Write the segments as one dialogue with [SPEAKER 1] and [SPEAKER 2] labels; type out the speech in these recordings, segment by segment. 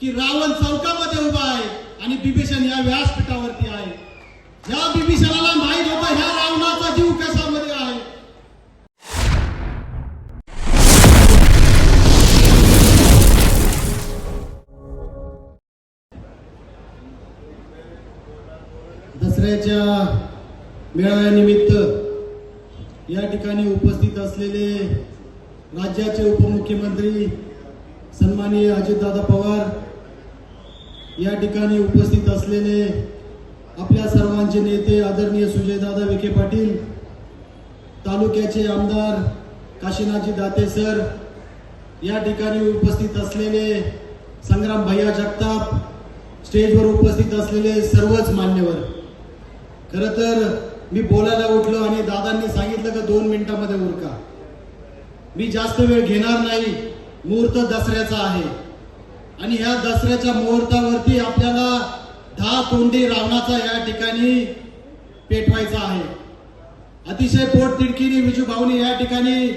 [SPEAKER 1] की रावण चौकामध्ये उभा आहे आणि बिभीषण या व्यासपीठावरती आहे. या बिभीषणाला माहीत होतं ह्या रावणाचा जीव कशामध्ये आहे? दसऱ्याच्या मेळाव्यानिमित्त या ठिकाणी उपस्थित असलेले राज्याचे उपमुख्यमंत्री सन्माननीय अजितदादा पवार या ठिकाणी उपस्थित असलेले आपल्या सर्वांचे नेते आदरणीय सुजयदादा विखे पाटील तालुक्याचे आमदार काशीनाथजी दाते सर या ठिकाणी उपस्थित असलेले संग्राम भैया जगताप स्टेजवर उपस्थित असलेले सर्वच मान्यवर. खरं तर मी बोलायला उठलो आणि दादांनी सांगितलं का दोन मिनिटामध्ये उरका. मी जास्त वेळ घेणार नाही मुहूर्त दसऱ्याचा आहे. आणि ह्या दसऱ्याच्या मुहूर्तावरती आपल्याला दहा तोंडी रावणाचा या ठिकाणी पेटवायचा आहे. अतिशय पोटतिडकीने विजूभाऊनी या ठिकाणी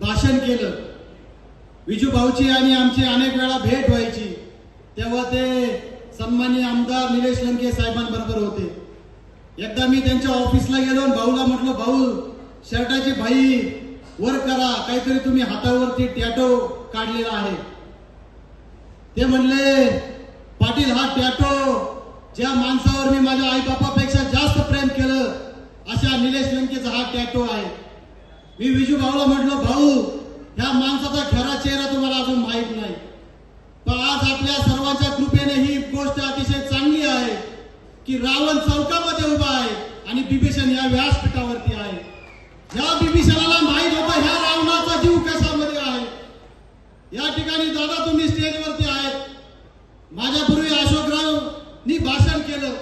[SPEAKER 1] भाषण केलं. विजू भाऊची आणि आमची अनेक वेळा भेट व्हायची. तेव्हा ते सन्मान्य आमदार निलेश लंके साहेबांबरोबर होते. एकदा मी त्यांच्या ऑफिसला गेलो आणि भाऊला म्हटलं भाऊ शर्टाची भाई वर करा. काहीतरी तुम्ही हातावरती टॅटो काढलेला आहे. ते म्हणले पाटील हा टॅटो ज्या माणसावर मी माझ्या आई बापापेक्षा जास्त प्रेम केलं अशा निलेश लंकेचा हा टॅटो आहे. मी विजू भाऊला म्हटलो भाऊ ह्या माणसाचा खरा चेहरा तुम्हाला अजून माहीत नाही. पण आज आपल्या सर्वांच्या कृपेने ही गोष्ट अतिशय चांगली आहे की रावण चौकामध्ये उभा आहे आणि बिभीषण या व्यासपीठावरती आहे. या बिभीषणाला माहीत होतं ह्या रावणाचा जीव कसा या ठिकाणी दादा तुम्ही स्टेजवरती आहेत. माझ्यापूर्वी अशोकरावनी भाषण केलं.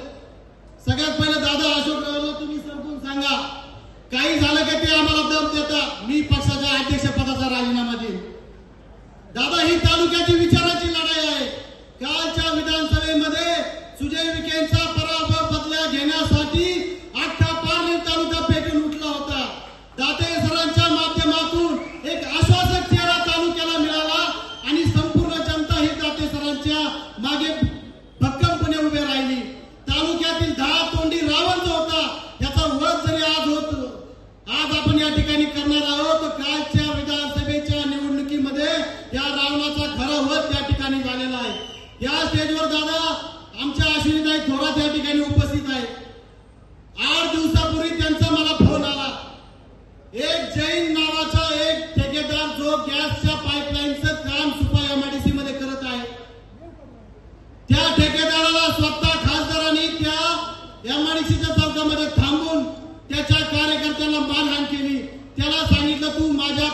[SPEAKER 1] सगळ्यात पहिलं दादा अशोकरावला तुम्ही समजून सांगा. काही झालं का ते आम्हाला दम देता? मी पक्षाच्या अध्यक्ष पदाचा राजीनामा देईन. दादा ही तालुक्याची विचाराची लढाई आहे. कालच्या विधानसभेमध्ये सुजय विखेंचा या ठिकाणी करणार आहोत. कालच्या विधानसभेच्या निवडणुकीमध्ये या रावणाचा खरा वध त्या ठिकाणी झालेला आहे. या स्टेजवर दादा आमच्या अश्विनीताई थोरात या ठिकाणी उपस्थित आहे. आठ दिवसापूर्वी त्यांचा मला फोन आला. एक जैन नावाचा एक ठेकेदार जो गॅसच्या पाईपलाईनचं काम सुपा एमआयडीसी मध्ये करत आहे त्या ठेकेदाराला स्वतः खासदारांनी त्या एमआयडीसीच्या चौकामध्ये थांबून त्याच्या कार्यकर्त्याला मारहाण केली त्याला सांगितलं तू माझ्या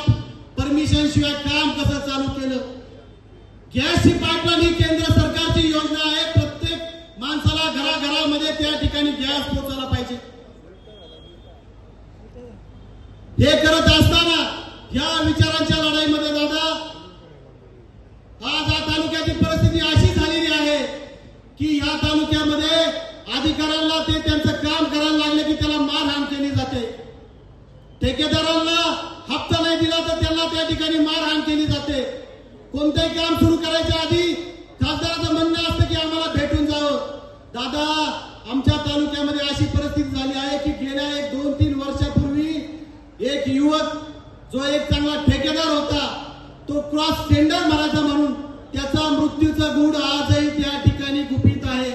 [SPEAKER 1] परमिशन शिवाय काम कसं चालू केलं? गॅसची पाईपलाईन ही केंद्र सरकारची योजना आहे. प्रत्येक माणसाला घराघरामध्ये त्या ठिकाणी गॅस पोहोचायला पाहिजे. हे करत असताना या विचारांच्या लढाईमध्ये दादा आज या तालुक्याची परिस्थिती अशी झालेली आहे की या तालुक्यामध्ये अधिकाऱ्यांना ते त्यांचं काम करायला लागले की त्याला मारहाण केली जाते ठेकेदारांना हप्ता नाही दिला तर त्यांना त्या ठिकाणी मारहाण केली जाते कोणतंही काम सुरू करायच्या आधी खासदाराचं म्हणणं असतं की आम्हाला भेटून जावं. दादा आमच्या तालुक्यामध्ये अशी परिस्थिती झाली आहे की गेल्या एक दोन तीन वर्षापूर्वी एक युवक जो एक चांगला ठेकेदार होता तो क्रॉस टेंडर मारायचा म्हणून त्याचा मृत्यूचा गुढ आजही त्या ठिकाणी गुपित आहे.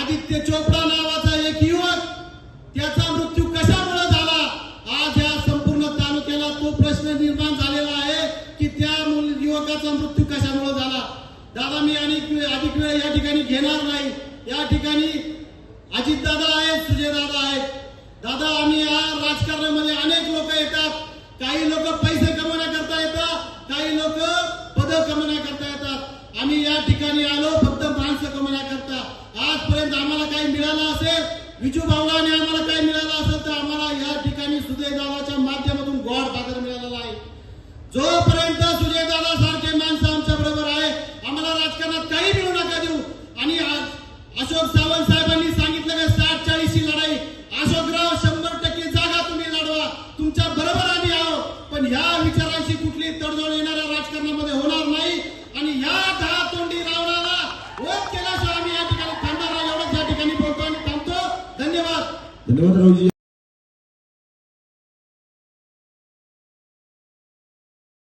[SPEAKER 1] आदित्य चोपडा नावाचा एक युवक मुल- मृत्यू कशामुळे झाला? दादा मी अनेक अधिक वेळ या ठिकाणी घेणार नाही. या ठिकाणी अजित दादा आहेत सुजय दादा आहेत. दादा आम्ही या राजकारणामध्ये अनेक लोक येतात. काही लोक पैसे कमवण्याकरता येतात काही लोक पद कमवण्याकरता येतात. आम्ही या ठिकाणी आलो फक्त माणसं कमवण्याकरता आजपर्यंत आम्हाला काही मिळालं असेल विजू भाऊला आम्हाला काही मिळालं असेल तर आम्हाला या ठिकाणी सुजय दादाच्या माध्यमातून गॉड बाजार मिळालेला आहे. जोपर्यंत सुजय दादा
[SPEAKER 2] धन्यवाद राहुलजी